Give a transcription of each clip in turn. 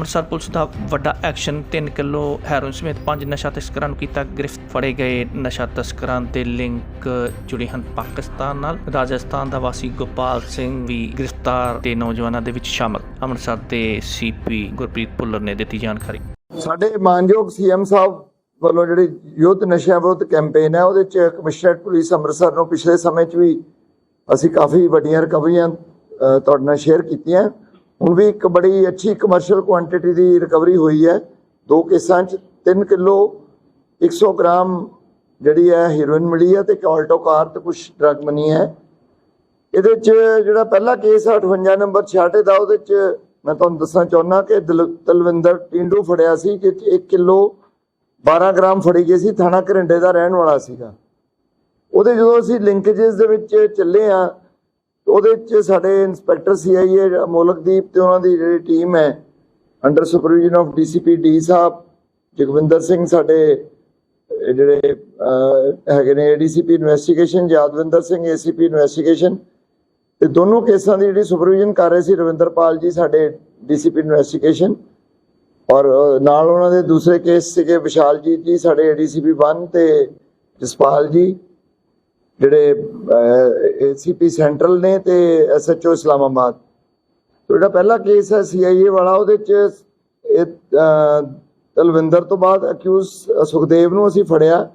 Amritsar police ਦਾ ਵੱਡਾ action 3 kilo heroin ਸਮੇਤ ਪੰਜ ਨਸ਼ਾ ਤਸਕਰਾਂ ਨੂੰ ਕੀਤਾ ਗ੍ਰਿਫਤ। ਫੜੇ ਗਏ ਨਸ਼ਾ ਤਸਕਰਾਂ ਦੇ ਲਿੰਕ ਜੁੜੇ ਹਨ ਪਾਕਿਸਤਾਨ ਨਾਲ। ਰਾਜਸਥਾਨ ਦਾ ਵਾਸੀ ਗੋਪਾਲ ਸਿੰਘ ਵੀ ਗ੍ਰਿਫਤਾਰ ਤੇ ਨੌਜਵਾਨਾਂ ਦੇ ਵਿੱਚ ਸ਼ਾਮਲ। ਅੰਮ੍ਰਿਤਸਰ ਦੇ ਸੀਪੀ ਗੁਰਪ੍ਰੀਤ ਭੁੱਲਰ ਨੇ ਦਿੱਤੀ ਜਾਣਕਾਰੀ। ਸਾਡੇ ਮਾਨਯੋਗ ਸੀਐਮ ਸਾਹਿਬ ਵੱਲੋਂ ਜਿਹੜੀ ਯੁੱਧ ਨਸ਼ਿਆਂ ਵਿਰੁੱਧ ਕੈਂਪੇਨ ਹੈ, ਉਹਦੇ ਚ ਕਮਿਸ਼ਨਰੇਟ ਪੁਲਿਸ ਅੰਮ੍ਰਿਤਸਰ ਨੂੰ ਪਿਛਲੇ ਸਮੇਂ 'ਚ ਵੀ ਅਸੀਂ ਕਾਫੀ ਵੱਡੀਆਂ ਰਿਕਵਰੀਆਂ ਤੁਹਾਡੇ ਨਾਲ ਸ਼ੇਅਰ ਕੀਤੀਆਂ। ਹੁਣ ਵੀ ਇੱਕ ਬੜੀ ਅੱਛੀ ਕਮਰਸ਼ੀਅਲ ਕੁਆਂਟੀਟੀ ਦੀ ਰਿਕਵਰੀ ਹੋਈ ਹੈ। ਦੋ ਕੇਸਾਂ 'ਚ 3 ਕਿਲੋ 100 ਗ੍ਰਾਮ ਜਿਹੜੀ ਹੈ ਹੀਰੋਇਨ ਮਿਲੀ ਹੈ ਤੇ ਇੱਕ ਆਲਟੋ ਕਾਰ ਤੇ ਕੁਝ ਡਰਗ ਮਨੀ ਹੈ। ਇਹਦੇ 'ਚ ਜਿਹੜਾ ਪਹਿਲਾ ਕੇਸ ਹੈ 58 ਨੰਬਰ 66 ਦਾ, ਉਹਦੇ 'ਚ ਮੈਂ ਤੁਹਾਨੂੰ ਦੱਸਣਾ ਚਾਹੁੰਦਾ ਕਿ ਦਲ- ਤਲਵਿੰਦਰ ਟਿੰਡੂ ਫੜਿਆ ਸੀ ਕਿ 1 ਕਿਲੋ 12 ਗ੍ਰਾਮ ਫੜੀ ਗਈ ਸੀ, ਥਾਣਾ ਘਰਿੰਡੇ ਦਾ ਰਹਿਣ ਵਾਲਾ ਸੀਗਾ। ਉਹਦੇ ਜਦੋਂ ਅਸੀਂ ਲਿੰਕੇजेस ਦੇ ਵਿੱਚ ਚੱਲੇ ਆ ਉਹਦੇ ਵਿੱਚ ਸਾਡੇ ਇੰਸਪੈਕਟਰ ਸੀਆਈਏ ਮੋਲਕਦੀਪ ਤੇ ਉਹਨਾਂ ਦੀ ਜਿਹੜੀ ਟੀਮ ਹੈ under supervision of DCP D ਸਾਹਿਬ, ਜਗਵਿੰਦਰ ਸਿੰਘ ਸਾਡੇ ਜਿਹੜੇ ਹੈਗੇ ਨੇ ADCP investigation Yadwinder Singh ACP investigation ਤੇ ਦੋਨੋਂ ਕੇਸਾਂ ਦੀ ਜਿਹੜੀ ਸੁਪਰਵਿਜ਼ਨ ਕਰ ਰਹੇ ਸੀ ਰਵਿੰਦਰਪਾਲ ਜੀ ਸਾਡੇ ਡੀਸੀਪੀ ਇਨਵੈਸਟੀਗੇਸ਼ਨ ਔਰ ਨਾਲ ਉਹਨਾਂ ਦੇ ਦੂਸਰੇ ਕੇਸ ਸੀਗੇ ਵਿਸ਼ਾਲਜੀਤ ਜੀ ਸਾਡੇ ਏਡੀਸੀਪੀ 1 ਤੇ ਜਸਪਾਲ ਜੀ ਜਿਹੜੇ ਏਸੀਪੀ ਸੈਂਟਰਲ ਨੇ ਤੇ ਐਸਐਚਓ ਇਸਲਾਮਾਬਾਦ। ਜਿਹੜਾ ਪਹਿਲਾ ਕੇਸ ਹੈ ਸੀਆਈਏ ਵਾਲਾ, ਉਹਦੇ ਚ ਇਹ ਤਲਵਿੰਦਰ ਤੋਂ ਬਾਅਦ ਅਕਿਊਜ਼ ਸੁਖਦੇਵ ਨੂੰ ਅਸੀਂ ਫੜਿਆ।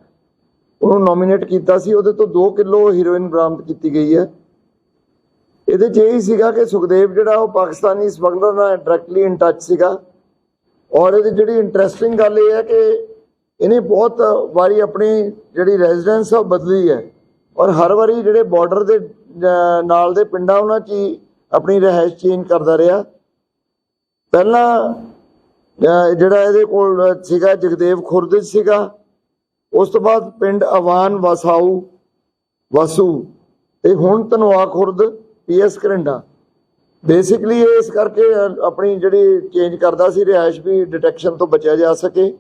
ਉਹਨੂੰ ਨੋਮੀਨੇਟ ਕੀਤਾ ਸੀ। ਉਹਦੇ ਤੋਂ 2 ਕਿਲੋ ਹੀਰੋਇਨ ਬਰਾਮਦ ਕੀਤੀ ਗਈ ਹੈ। ਇਹਦੇ ਚ ਇਹ ਹੀ ਸੀਗਾ ਕਿ ਸੁਖਦੇਵ ਜਿਹੜਾ, ਉਹ ਪਾਕਿਸਤਾਨੀ ਸਮਗਲਰ ਨਾਲ ਡਾਇਰੈਕਟਲੀ ਇਨ ਟੱਚ ਸੀਗਾ। ਔਰ ਇਹਦੀ ਜਿਹੜੀ ਇੰਟਰਸਟਿੰਗ ਗੱਲ ਇਹ ਹੈ ਕਿ ਇਹਨੇ ਬਹੁਤ ਵਾਰੀ ਆਪਣੀ ਜਿਹੜੀ ਰੈਜ਼ੀਡੈਂਸ ਆ, ਉਹ ਬਦਲੀ ਹੈ। ਔਰ ਹਰ ਵਾਰੀ ਜਿਹੜੇ ਬਾਰਡਰ ਦੇ ਨਾਲ ਦੇ ਪਿੰਡਾਂ ਉਹਨਾਂ 'ਚ ਹੀ ਆਪਣੀ ਰਹਿائش ਚੇਂਜ ਕਰਦਾ ਰਿਹਾ। ਪਹਿਲਾਂ ਜਿਹੜਾ ਇਹਦੇ ਕੋਲ ਸੀਗਾ ਜਗਦੇਵ ਖੁਰਦ ਸੀਗਾ। ਉਸ ਤੋਂ ਬਾਅਦ ਪਿੰਡ ਅਵਾਨ ਵਸਾਊ, ਵਸੂ। ਤੇ ਹੁਣ ਤਨਵਾ ਖੁਰਦ, ਪੀਐਸ ਕਰਿੰਡਾ। ਬੇਸਿਕਲੀ ਇਹ ਇਸ ਕਰਕੇ ਆਪਣੀ ਜਿਹੜੀ ਚੇਂਜ ਕਰਦਾ ਸੀ ਰਿਹਾਇਸ਼ ਵੀ ਡਿਟੈਕਸ਼ਨ ਤੋਂ ਬਚਿਆ ਜਾ ਸਕੇ।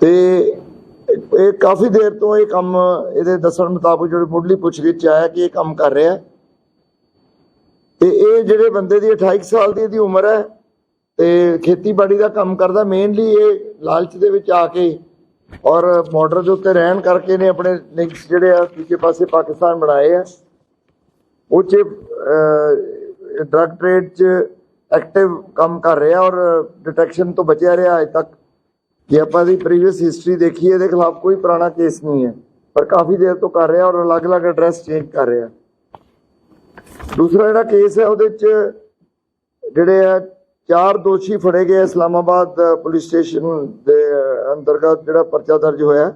ਤੇ ਇਹ ਕਾਫੀ ਦੇਰ ਤੋਂ ਇਹ ਕੰਮ ਇਹਦੇ ਦੱਸਣ ਮੁਤਾਬਕ ਜਿਹੜੇ ਮੁੱਢਲੀ ਪੁੱਛਗਿੱਛ ਆਇਆ ਕਿ ਇਹ ਕੰਮ ਕਰ ਰਿਹਾ ਹੈ। ਤੇ ਇਹ ਜਿਹੜੇ ਬੰਦੇ ਦੀ 28 ਸਾਲ ਦੀ ਇਹਦੀ ਉਮਰ ਹੈ ਤੇ ਖੇਤੀਬਾੜੀ ਦਾ ਕੰਮ ਕਰਦਾ ਮੇਨਲੀ ਇਹ ਲਾਲਚ ਦੇ ਵਿੱਚ ਆ ਕੇ ਔਰ ਬਾਰਡਰ ਦੇ ਉੱਤੇ ਰਹਿਣ ਕਰਕੇ ਨੇ ਆਪਣੇ ਲਿੰਕਸ ਜਿਹੜੇ ਆ ਦੂਜੇ ਪਾਸੇ ਪਾਕਿਸਤਾਨ ਬਣਾਏ ਆ ਉਹ ਚ ਡਰਗ ਟ੍ਰੇਡ ਚ ਐਕਟਿਵ ਕੰਮ ਕਰ ਰਿਹਾ ਔਰ ਡਿਟੈਕਸ਼ਨ ਤੋਂ ਬਚਿਆ ਰਿਹਾ ਅਜੇ ਤੱਕ ਜੇ ਆਪਾਂ ਦੀ ਪ੍ਰੀਵੀਅਸ ਹਿਸਟਰੀ ਦੇਖੀਏ, ਇਹਦੇ ਖਿਲਾਫ ਕੋਈ ਪੁਰਾਣਾ ਕੇਸ ਨਹੀਂ ਹੈ। ਪਰ ਕਾਫੀ ਦੇਰ ਤੋਂ ਕਰ ਰਿਹਾ ਔਰ ਅਲੱਗ-ਅਲੱਗ ਐਡਰੈਸ ਚੇਂਜ ਕਰ ਰਿਹਾ। ਦੂਸਰਾ ਜਿਹੜਾ ਕੇਸ ਹੈ, ਉਹਦੇ ਚ ਜਿਹੜੇ ਆ, ਚਾਰ ਦੋਸ਼ੀ ਫੜੇ ਗਏ ਇਸਲਾਮਾਬਾਦ ਪੁਲਿਸ ਸਟੇਸ਼ਨ ਦੇ ਅੰਤਰਗਤ ਜਿਹੜਾ ਪਰਚਾ ਦਰਜ ਹੋਇਆ।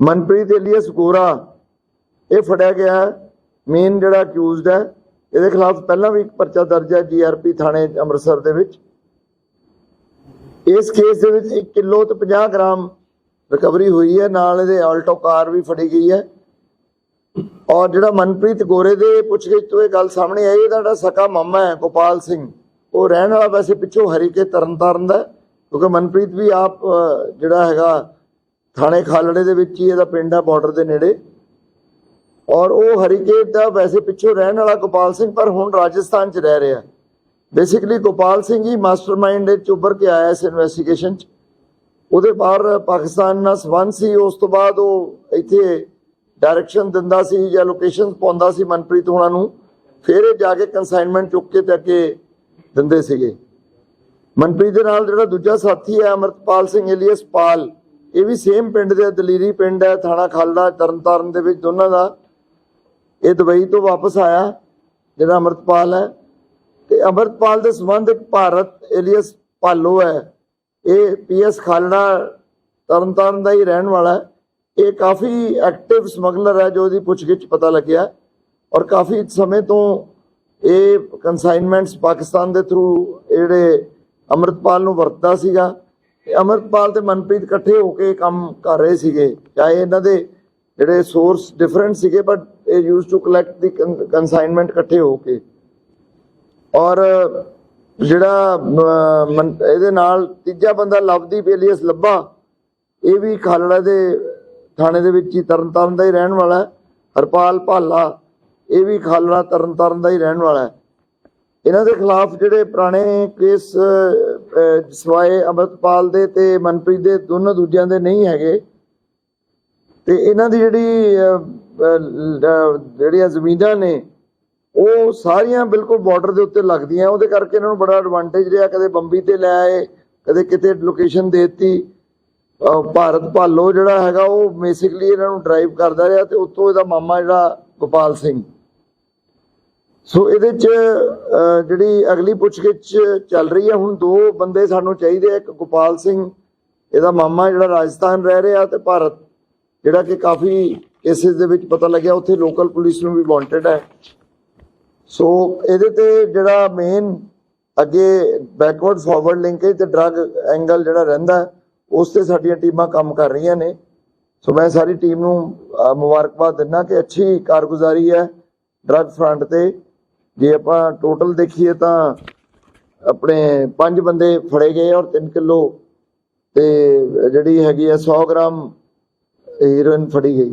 ਮਨਪ੍ਰੀਤ ਏਲੀਅਸ ਗੋਰਾ, ਇਹ ਫੜਿਆ ਗਿਆ। ਮੇਨ ਜਿਹੜਾ ਅਕਿਊਜ਼ਡ ਹੈ, ਇਹਦੇ ਖਿਲਾਫ ਪਹਿਲਾਂ ਵੀ ਇੱਕ ਪਰਚਾ ਦਰਜ ਹੈ ਜੀਆਰਪੀ ਥਾਣੇ ਅੰਮ੍ਰਿਤਸਰ ਦੇ ਵਿੱਚ। ਇਸ ਕੇਸ ਦੇ ਵਿੱਚ 1 ਕਿਲੋ ਤੇ 50 ਗ੍ਰਾਮ ਰਿਕਵਰੀ ਹੋਈ ਹੈ, ਨਾਲ ਇਹਦੇ ਆਲਟੋ ਕਾਰ ਵੀ ਫੜੀ ਗਈ ਹੈ। ਔਰ ਜਿਹੜਾ ਮਨਪ੍ਰੀਤ ਗੋਰੇ ਦੇ ਪੁੱਛਗਿੱਛ ਤੋਂ ਇਹ ਗੱਲ ਸਾਹਮਣੇ ਆਈ, ਇਹਦਾ ਜਿਹੜਾ ਸਕਾ ਮਾਮਾ ਹੈ, ਗੋਪਾਲ ਸਿੰਘ, ਉਹ ਰਹਿਣ ਵਾਲਾ ਵੈਸੇ ਪਿੱਛੋਂ ਹਰੀਕੇ ਤਰਨਤਾਰਨ ਦਾ ਕਿਉਂਕਿ ਮਨਪ੍ਰੀਤ ਵੀ ਆਪ ਜਿਹੜਾ ਹੈਗਾ ਥਾਣੇ ਖਾਲੜੇ ਦੇ ਵਿੱਚ ਹੀ ਇਹਦਾ ਪਿੰਡ ਹੈ ਬਾਰਡਰ ਦੇ ਨੇੜੇ। ਔਰ ਉਹ ਹਰੀਕੇ ਦਾ ਵੈਸੇ ਪਿੱਛੋਂ ਰਹਿਣ ਵਾਲਾ ਗੋਪਾਲ ਸਿੰਘ, ਪਰ ਹੁਣ ਰਾਜਸਥਾਨ 'ਚ ਰਹਿ ਰਿਹਾ ਬੇਸਿਕਲੀ ਗੋਪਾਲ ਸਿੰਘ ਹੀ ਮਾਸਟਰਮਾਈਂਡ ਵਿੱਚ ਉੱਭਰ ਕੇ ਆਇਆ ਇਸ ਇਨਵੈਸਟੀਗੇਸ਼ਨ 'ਚ। ਉਹਦੇ ਬਾਹਰ ਪਾਕਿਸਤਾਨ ਨਾਲ ਸੰਬੰਧ ਸੀ। ਉਸ ਤੋਂ ਬਾਅਦ ਉਹ ਇੱਥੇ ਡਾਇਰੈਕਸ਼ਨ ਦਿੰਦਾ ਸੀ ਜਾਂ ਲੋਕੇਸ਼ਨ ਪਾਉਂਦਾ ਸੀ ਮਨਪ੍ਰੀਤ ਹੋਣਾ ਨੂੰ। ਫਿਰ ਇਹ ਜਾ ਕੇ ਕਨਸਾਈਨਮੈਂਟ ਚੁੱਕ ਕੇ ਤੇ ਅੱਗੇ ਦਿੰਦੇ ਸੀਗੇ। ਮਨਪ੍ਰੀਤ ਦੇ ਨਾਲ ਜਿਹੜਾ ਦੂਜਾ ਸਾਥੀ ਹੈ ਅਮਰਤਪਾਲ ਸਿੰਘ ਏਲੀਅਸ ਪਾਲ, ਇਹ ਵੀ ਸੇਮ ਪਿੰਡ ਦੇ ਦਲੀਰੀ ਪਿੰਡ ਹੈ, ਥਾਣਾ ਖਾਲੜਾ, ਤਰਨਤਾਰਨ ਦੇ ਵਿੱਚ ਦੋਨਾਂ ਦਾ। ਇਹ ਦੁਬਈ ਤੋਂ ਵਾਪਸ ਆਇਆ, ਜਿਹੜਾ ਅਮਰਤਪਾਲ ਹੈ। ਤੇ ਦੇ ਸੰਬੰਧ ਭਾਰਤ ਏਲੀਅਸ ਪਾਲੋ ਹੈ। ਇਹ ਪੀਐਸ ਖਾਲੜਾ ਤਰਨਤਾਰਨ ਦਾ ਹੀ ਰਹਿਣ ਵਾਲਾ ਹੈ। ਇਹ ਕਾਫੀ ਐਕਟਿਵ ਸਮਗਲਰ ਹੈ, ਜੋ ਇਹਦੀ ਪੁੱਛਗਿੱਛ ਪਤਾ ਲੱਗਿਆ ਔਰ ਕਾਫੀ ਸਮੇਂ ਤੋਂ ਇਹ ਕਨਸਾਈਨਮੈਂਟਸ ਪਾਕਿਸਤਾਨ ਦੇ ਥਰੂ ਜਿਹੜੇ ਅਮਰਤਪਾਲ ਨੂੰ ਵਰਤਦਾ ਸੀਗਾ। ਤੇ ਅਮਰਤਪਾਲ ਤੇ ਮਨਪ੍ਰੀਤ ਇਕੱਠੇ ਹੋ ਕੇ ਕੰਮ ਕਰ ਰਹੇ ਸੀਗੇ। ਚਾਹੇ ਇਹਨਾਂ ਦੇ ਜਿਹੜੇ ਸੋਰਸ ਡਿਫਰੈਂਟ ਸੀਗੇ ਬਟ ਇਹ use to collect the consignment ਇਕੱਠੇ ਹੋ ਕੇ। ਔਰ ਜਿਹੜਾ ਇਹਦੇ ਨਾਲ ਤੀਜਾ ਬੰਦਾ ਲਵਦੀਪ ਏਲੀਅਸ ਲੱਭਾ, ਇਹ ਵੀ ਖਾਲੜਾ ਦੇ ਥਾਣੇ ਦੇ ਵਿੱਚ ਹੀ, ਤਰਨਤਾਰਨ ਦਾ ਹੀ ਰਹਿਣ ਵਾਲਾ ਹੈ, ਹਰਪਾਲ ਭਾਲਾ, ਇਹ ਵੀ ਖਾਲੜਾ ਤਰਨਤਾਰਨ ਦਾ ਹੀ ਰਹਿਣ ਵਾਲਾ ਹੈ। ਇਹਨਾਂ ਦੇ ਖਿਲਾਫ ਜਿਹੜੇ ਪੁਰਾਣੇ ਕੇਸ ਸਵਾਏ ਅਮਰਤਪਾਲ ਦੇ ਤੇ ਮਨਪ੍ਰੀਤ ਦੇ, ਦੋਨੋਂ ਦੂਜਿਆਂ ਦੇ ਨਹੀਂ ਹੈਗੇ। ਤੇ ਇਹਨਾਂ ਦੀ ਜਿਹੜੀ ਜਿਹੜੀਆਂ ਜ਼ਮੀਨਾਂ ਨੇ ਉਹ ਸਾਰੀਆਂ ਬਿਲਕੁਲ ਬਾਰਡਰ ਦੇ ਉੱਤੇ ਲੱਗਦੀਆਂ, ਉਹਦੇ ਕਰਕੇ ਇਹਨਾਂ ਨੂੰ ਬੜਾ ਐਡਵਾਂਟੇਜ ਰਿਹਾ, ਕਦੇ ਬੰਬੀ ਤੇ ਲੈ ਆਏ, ਕਦੇ ਕਿਤੇ ਲੋਕੇਸ਼ਨ ਦੇਤੀ। ਭਾਰਤ ਭਾਲੋ ਜਿਹੜਾ ਹੈਗਾ, ਉਹ ਬੇਸਿਕਲੀ ਇਹਨਾਂ ਨੂੰ ਡਰਾਈਵ ਕਰਦਾ ਰਿਹਾ ਤੇ ਉੱਤੋਂ ਇਹਦਾ ਮਾਮਾ ਜਿਹੜਾ ਗੋਪਾਲ ਸਿੰਘ। ਸੋ ਇਹਦੇ ਚ ਜਿਹੜੀ ਅਗਲੀ ਪੁੱਛਗਿੱਛ ਚੱਲ ਰਹੀ ਹੈ, ਹੁਣ ਦੋ ਬੰਦੇ ਸਾਨੂੰ ਚਾਹੀਦੇ ਆ, ਇੱਕ ਗੋਪਾਲ ਸਿੰਘ, ਇਹਦਾ ਮਾਮਾ ਜਿਹੜਾ ਰਾਜਸਥਾਨ ਰਹਿ ਰਿਹਾ ਤੇ ਭਾਰਤ, ਜਿਹੜਾ ਕਿ ਕਾਫੀ ਕੇਸਿਸ ਦੇ ਵਿੱਚ ਪਤਾ ਲੱਗਿਆ, ਉੱਥੇ ਲੋਕਲ ਪੁਲਿਸ ਨੂੰ ਵੀ ਵਾਂਟਡ ਹੈ। ਸੋ ਇਹਦੇ ਤੇ ਜਿਹੜਾ ਮੇਨ ਅੱਗੇ ਬੈਕਵਰਡ ਫਾਰਵਰਡ ਲਿੰਕੇਜ ਤੇ ਡਰੱਗ ਐਂਗਲ ਜਿਹੜਾ ਰਹਿੰਦਾ, ਉਸ ਤੇ ਸਾਡੀਆਂ ਟੀਮਾਂ ਕੰਮ ਕਰ ਰਹੀਆਂ ਨੇ। ਸੋ ਮੈਂ ਸਾਰੀ ਟੀਮ ਨੂੰ ਮੁਬਾਰਕਬਾਦ ਦਿੰਦਾ ਕਿ ਅੱਛੀ ਕਾਰਗੁਜ਼ਾਰੀ ਹੈ ਡਰੱਗ ਫਰੰਟ ਤੇ। ਜੇ ਆਪਾਂ ਟੋਟਲ ਦੇਖੀਏ ਤਾਂ ਆਪਣੇ ਪੰਜ ਬੰਦੇ ਫੜੇ ਗਏ ਔਰ 3 ਕਿਲੋ ਤੇ ਜਿਹੜੀ ਹੈਗੀ ਆ 100 ਗ੍ਰਾਮ ਹੀਰੋਇਨ ਫੜੀ ਗਈ।